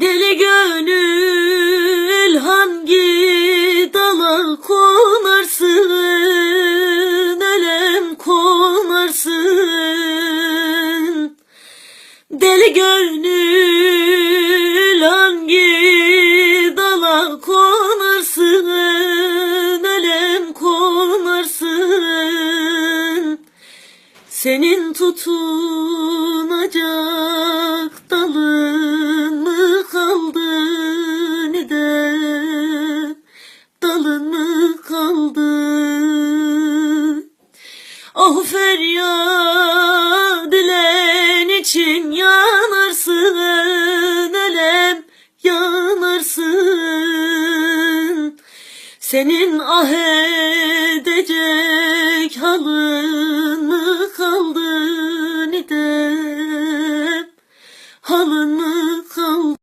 Deli gönül hangi dala konarsın? Elem konarsın. Deli gönül hangi dala konarsın? Elem konarsın. Senin tutunacak dalını kaldı. Oh feryat dilen için yanarsın elem yanarsın. Senin ah edecek halın mı kaldı nidem halın mı kaldı.